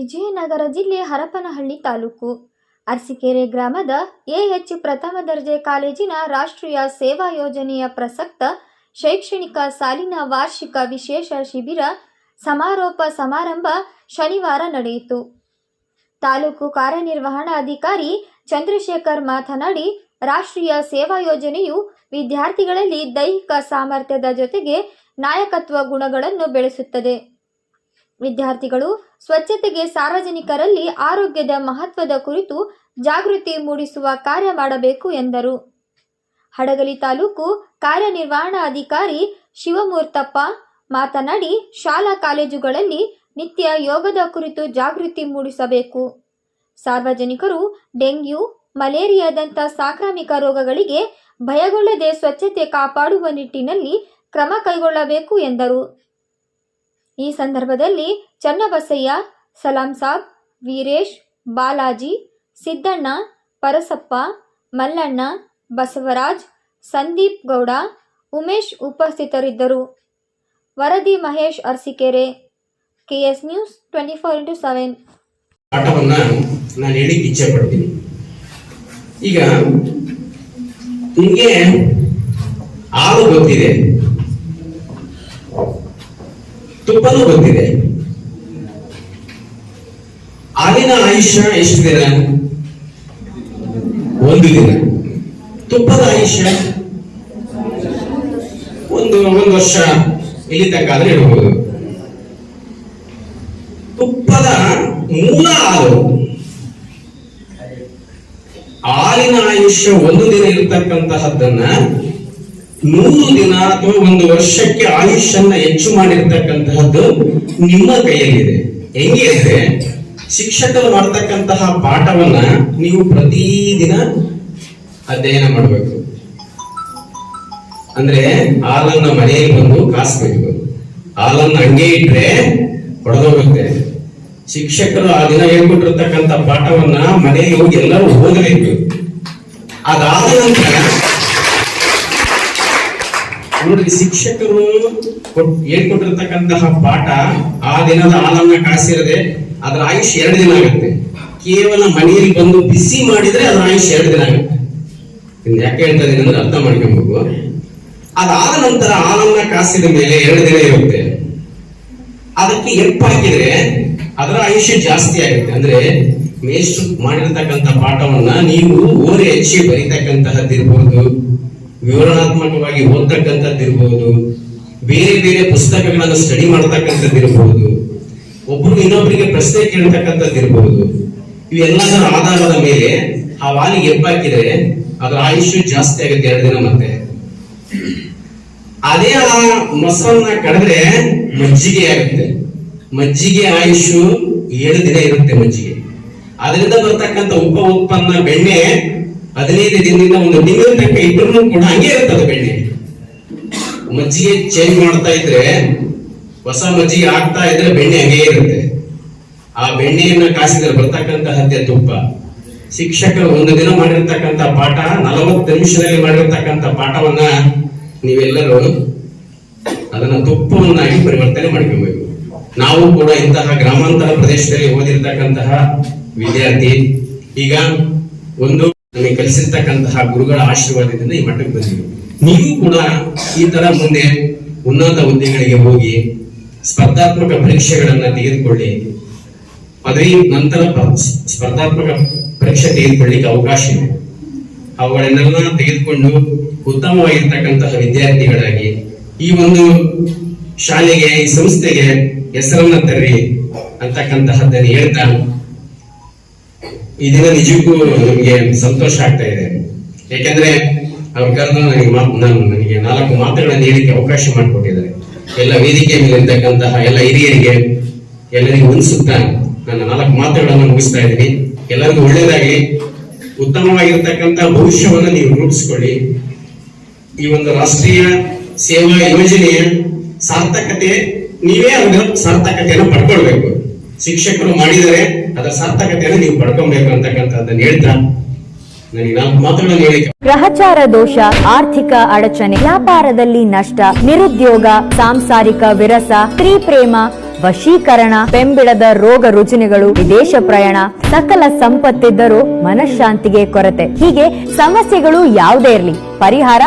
ವಿಜಯನಗರ ಜಿಲ್ಲೆ ಹರಪನಹಳ್ಳಿ ತಾಲೂಕು. ಅರಸಿಕೆರೆ ಗ್ರಾಮದ ಎಎಚ್ ಪ್ರಥಮ ದರ್ಜೆ ಕಾಲೇಜಿನ ರಾಷ್ಟ್ರೀಯ ಸೇವಾ ಯೋಜನೆಯ ಪ್ರಸಕ್ತ ಶೈಕ್ಷಣಿಕ ಸಾಲಿನ ವಾರ್ಷಿಕ ವಿಶೇಷ ಶಿಬಿರ ಸಮಾರೋಪ ಸಮಾರಂಭ ಶನಿವಾರ ನಡೆಯಿತು. ತಾಲೂಕು ಕಾರ್ಯನಿರ್ವಹಣಾಧಿಕಾರಿ ಚಂದ್ರಶೇಖರ್ ಮಾತನಾಡಿ, ರಾಷ್ಟ್ರೀಯ ಸೇವಾ ಯೋಜನೆಯು ವಿದ್ಯಾರ್ಥಿಗಳಲ್ಲಿ ದೈಹಿಕ ಸಾಮರ್ಥ್ಯದ ಜೊತೆಗೆ ನಾಯಕತ್ವ ಗುಣಗಳನ್ನು ಬೆಳೆಸುತ್ತದೆ. ವಿದ್ಯಾರ್ಥಿಗಳು ಸ್ವಚ್ಛತೆಗೆ ಸಾರ್ವಜನಿಕರಲ್ಲಿ ಆರೋಗ್ಯದ ಮಹತ್ವದ ಕುರಿತು ಜಾಗೃತಿ ಮೂಡಿಸುವ ಕಾರ್ಯ ಮಾಡಬೇಕು ಎಂದರು. ಹಡಗಲಿ ತಾಲೂಕು ಕಾರ್ಯನಿರ್ವಹಣಾಧಿಕಾರಿ ಶಿವಮೂರ್ತಪ್ಪ ಮಾತನಾಡಿ, ಶಾಲಾ ಕಾಲೇಜುಗಳಲ್ಲಿ ನಿತ್ಯ ಯೋಗದ ಕುರಿತು ಜಾಗೃತಿ ಮೂಡಿಸಬೇಕು. ಸಾರ್ವಜನಿಕರು ಡೆಂಗ್ಯೂ, ಮಲೇರಿಯಾದಂಥ ಸಾಂಕ್ರಾಮಿಕ ರೋಗಗಳಿಗೆ ಭಯಗೊಳ್ಳದೆ ಸ್ವಚ್ಛತೆ ಕಾಪಾಡುವ ನಿಟ್ಟಿನಲ್ಲಿ ಕ್ರಮ ಕೈಗೊಳ್ಳಬೇಕು ಎಂದರು. ಈ ಸಂದರ್ಭದಲ್ಲಿ ಚನ್ನಬಸಯ್ಯ, ಸಲಾಂ ಸಾಬ್, ವೀರೇಶ್, ಬಾಲಾಜಿ, ಸಿದ್ದಣ್ಣ, ಪರಸಪ್ಪ, ಮಲ್ಲಣ್ಣ, ಬಸವರಾಜ್, ಸಂದೀಪ್ ಗೌಡ, ಉಮೇಶ್ ಉಪಸ್ಥಿತರಿದ್ದರು. ವರದಿ Mahesh Arasikere, KS news twenty four into seven. ಪಾಠವನ್ನ ನಾನು ಹೇಳಿಕ್ಕೆ ಇಚ್ಛೆ ಪಡ್ತೀನಿ ಈಗ ನಿಮಗೆ ಹಾಲು ಗೊತ್ತಿದೆ. ತುಪ್ಪನೂ ಗೊತ್ತಿದೆ ಹಾಲಿನ ಆಯುಷ್ಯ ಎಷ್ಟು ದಿನ? ಒಂದು ದಿನ. ತುಪ್ಪದ ಆಯುಷ್ಯ? ಒಂದು ಒಂದು ವರ್ಷ ಇಲ್ಲಿ ತನಕ ಆದ್ರೆ ತುಪ್ಪದ ಮೂಲ ಹಾಲು ಹಾಲಿನ ಆಯುಷ್ಯ ಒಂದು ದಿನ ಇರತಕ್ಕಂತಹದ್ದನ್ನ ನೂರು ದಿನ ಅಥವಾ ಒಂದು ವರ್ಷಕ್ಕೆ ಆಯುಷ್ಯನ್ನ ಹೆಚ್ಚು ಮಾಡಿರ್ತಕ್ಕಂತಹದ್ದು ನಿಮ್ಮ ಕೈಯಲ್ಲಿದೆ. ಹೆಂಗೆ ಅಂದ್ರೆ ಶಿಕ್ಷಕರು ಮಾಡ್ತಕ್ಕಂತಹ ಪಾಠವನ್ನ ನೀವು ಪ್ರತಿದಿನ ಅಧ್ಯಯನ ಮಾಡಬೇಕು. ಅಂದ್ರೆ ಹಾಲನ್ನ ಮನೆಯಲ್ಲಿ ಬಂದು ಕಾಸ್ಬೇಕು. ಹಾಲನ್ನ ಹಂಗೆ ಇಟ್ರೆ ಹೊಡೆದೋಗುತ್ತೆ. ಶಿಕ್ಷಕರು ಆ ದಿನ ಹೇಳ್ಕೊಟ್ಟಿರ್ತಕ್ಕಂಥ ಪಾಠವನ್ನ ಮನೆಯಲ್ಲಿ ಹೋಗಿ ಎಲ್ಲರೂ ಓದಬೇಕು. ಅದಾದ ನಂತರ ನೋಡಿ ಶಿಕ್ಷಕರು ಕೊಟ್- ಹೇಳ್ಕೊಟ್ಟಿರ್ತಕ್ಕಂತಹ ಪಾಠ ಆ ದಿನದ ಹಾಲನ್ನ ಕಾಸಿರದೆ ಅದರ ಆಯುಷ್ ಎರಡು ದಿನ ಆಗುತ್ತೆ. ಕೇವಲ ಮನೆಯಲ್ಲಿ ಬಂದು ಬಿಸಿ ಮಾಡಿದ್ರೆ ಅದರ ಆಯುಷ್ ಎರಡು ದಿನ ಆಗುತ್ತೆ. ಯಾಕೆ ಹೇಳ್ತಾ ಅಂದ್ರೆ ಅರ್ಥ ಮಾಡ್ಕೊಬೇಕು ಅದಾದ ನಂತರ ಹಾಲನ್ನ ಕಾಸಿದ ಮೇಲೆ ಎರಡು ದಿನ ಇರುತ್ತೆ. ಅದಕ್ಕೆ ಎಪ್ಪ ಹಾಕಿದ್ರೆ ಅದರ ಆಯುಷ್ಯ ಜಾಸ್ತಿ ಆಗುತ್ತೆ. ಅಂದ್ರೆ ಮೇಷ್ಟ್ರು ಮಾಡಿರ್ತಕ್ಕಂಥ ಪಾಠವನ್ನ ನೀವು ಓರೆ ಹೆಚ್ಚಿ ಬರೀತಕ್ಕಂತಹದ್ದಿರ್ಬೋದು. ವಿವರಣಾತ್ಮಕವಾಗಿ ಓದ್ತಕ್ಕಂಥದ್ದಿರ್ಬೋದು, ಬೇರೆ ಬೇರೆ ಪುಸ್ತಕಗಳನ್ನು ಸ್ಟಡಿ ಮಾಡ್ತಕ್ಕಂಥದ್ದಿರ್ಬೋದು, ಒಬ್ರು ಇನ್ನೊಬ್ಬರಿಗೆ ಪ್ರಶ್ನೆ ಕೇಳ್ತಕ್ಕಂಥದ್ದಿರ್ಬೋದು, ಇವೆಲ್ಲದರ ಆಧಾರದ ಮೇಲೆ ಆ ವಾಲಿ ಎಬ್ಬಾಕಿದ್ರೆ ಅದರ ಆಯುಷ್ಯ ಜಾಸ್ತಿ ಆಗುತ್ತೆ ಎರಡು ದಿನ ಮತ್ತೆ. ಅದೇ ಆ ಮೊಸರನ್ನ ಕಡಿದ್ರೆ ಮಜ್ಜಿಗೆ ಆಗುತ್ತೆ. ಮಜ್ಜಿಗೆ ಆಯುಷು ಏಳು ದಿನ ಇರುತ್ತೆ ಮಜ್ಜಿಗೆ. ಅದರಿಂದ ಬರ್ತಕ್ಕಂಥ ಉಪ ಉತ್ಪನ್ನ ಬೆಣ್ಣೆ ಹದಿನೈದು ದಿನದಿಂದ ಒಂದು ತಿಂಗಳ ತನಕ ಇಟ್ಟರು ಕೂಡ ಹಂಗೆ ಇರ್ತದೆ ಬೆಣ್ಣೆ ಮಜ್ಜಿಗೆ ಚೇಂಜ್ ಮಾಡ್ತಾ ಇದ್ರೆ, ಹೊಸ ಮಜ್ಜಿಗೆ ಹಾಕ್ತಾ ಇದ್ರೆ ಬೆಣ್ಣೆ ಹಂಗೆ ಇರುತ್ತೆ. ಆ ಬೆಣ್ಣೆಯನ್ನ ಕಾಸಿದ್ರೆ ಬರ್ತಕ್ಕಂತಹದ್ದೇ ತುಪ್ಪ. ಶಿಕ್ಷಕರು ಒಂದು ದಿನ ಮಾಡಿರ್ತಕ್ಕಂಥ ಪಾಠ, ನಲವತ್ತು ನಿಮಿಷದಲ್ಲಿ ಮಾಡಿರ್ತಕ್ಕಂಥ ಪಾಠವನ್ನ ನೀವೆಲ್ಲರೂ ಅದನ್ನ ತುಪ್ಪವನ್ನಾಗಿ ಪರಿವರ್ತನೆ ಮಾಡ್ಕೋಬೇಕು. ನಾವು ಕೂಡ ಇಂತಹ ಗ್ರಾಮಾಂತರ ಪ್ರದೇಶದಲ್ಲಿ ಓದಿರ್ತಕ್ಕಂತಹ ವಿದ್ಯಾರ್ಥಿ. ಈಗ ಒಂದು ನಮಗೆ ಕಲಿಸಿರ್ತಕ್ಕಂತಹ ಗುರುಗಳ ಆಶೀರ್ವಾದದಿಂದ ಈ ಮಟ್ಟಕ್ಕೆ ಬಂದಿವಿ ನೀವು ಕೂಡ ಈ ತರ ಮುಂದೆ ಉನ್ನತ ಹುದ್ದೆಗಳಿಗೆ ಹೋಗಿ ಸ್ಪರ್ಧಾತ್ಮಕ ಪರೀಕ್ಷೆಗಳನ್ನ ತೆಗೆದುಕೊಳ್ಳಿ. ಪದವಿ ನಂತರ ಸ್ಪರ್ಧಾತ್ಮಕ ಪರೀಕ್ಷೆ ತೆಗೆದುಕೊಳ್ಳಿಕ್ಕೆ ಅವಕಾಶ ಇದೆ. ಅವುಗಳನ್ನೆಲ್ಲ ತೆಗೆದುಕೊಂಡು ಉತ್ತಮವಾಗಿರ್ತಕ್ಕಂತಹ ವಿದ್ಯಾರ್ಥಿಗಳಾಗಿ ಈ ಒಂದು ಶಾಲೆಗೆ, ಈ ಸಂಸ್ಥೆಗೆ ಹೆಸರನ್ನ ತರ್ರಿ ಅಂತಕ್ಕಂತಹದ್ದನ್ನು ಹೇಳ್ತಾ ದಿನ ನಿಜಕ್ಕೂ ನಮಗೆ ಸಂತೋಷ ಆಗ್ತಾ ಇದೆ. ಯಾಕಂದ್ರೆ ಅವ್ರ ಕರೆದು ನನಗೆ ನನಗೆ ನಾಲ್ಕು ಮಾತುಗಳನ್ನು ಹೇಳಿಕ್ಕೆ ಅವಕಾಶ ಮಾಡಿಕೊಟ್ಟಿದ್ದಾರೆ. ಎಲ್ಲ ವೇದಿಕೆ ಮೇಲೆ ಇರ್ತಕ್ಕಂತಹ ಎಲ್ಲ ಹಿರಿಯರಿಗೆ, ಎಲ್ಲರಿಗೂ ಉಣಿಸುತ್ತಾ ನನ್ನ ನಾಲ್ಕು ಮಾತುಗಳನ್ನು ಮುಗಿಸ್ತಾ ಇದ್ದೀನಿ. ಎಲ್ಲರಿಗೂ ಒಳ್ಳೇದಾಗಿ ಉತ್ತಮವಾಗಿರ್ತಕ್ಕಂಥ ಭವಿಷ್ಯವನ್ನು ನೀವು ರೂಪಿಸ್ಕೊಳ್ಳಿ. ಈ ಒಂದು ರಾಷ್ಟ್ರೀಯ ಸೇವಾ ಯೋಜನೆಯ ಸಾರ್ಥಕತೆ, ನೀವೇ ಅದರ ಸಾರ್ಥಕತೆಯನ್ನು ಪಡ್ಕೊಳ್ಬೇಕು. ಶಿಕ್ಷಕರು ಮಾಡಿದರೆ ಅದರ ಸಾರ್ಥಕತೆಯನ್ನು ನೀವು ಪಡ್ಕೊಬೇಕು ಅಂತಕ್ಕಂಥದ್ದನ್ನು ಹೇಳ್ತಾ ಗ್ರಹಚಾರ ದೋಷ, ಆರ್ಥಿಕ ಅಡಚಣೆ, ವ್ಯಾಪಾರದಲ್ಲಿ ನಷ್ಟ, ನಿರುದ್ಯೋಗ, ಸಾಂಸಾರಿಕ ವಿರಸ, ಸ್ತ್ರೀ ಪ್ರೇಮ, ವಶೀಕರಣ, ಬೆಂಬಿಡದ ರೋಗ ರುಜಿನಗಳು, ವಿದೇಶ ಪ್ರಯಾಣ, ಸಕಲ ಸಂಪತ್ತಿದ್ದರೂ ಮನಃಶಾಂತಿಗೆ ಕೊರತೆ. ಹೀಗೆ ಸಮಸ್ಯೆಗಳು ಯಾವುದೇ ಇರಲಿ. ಪರಿಹಾರ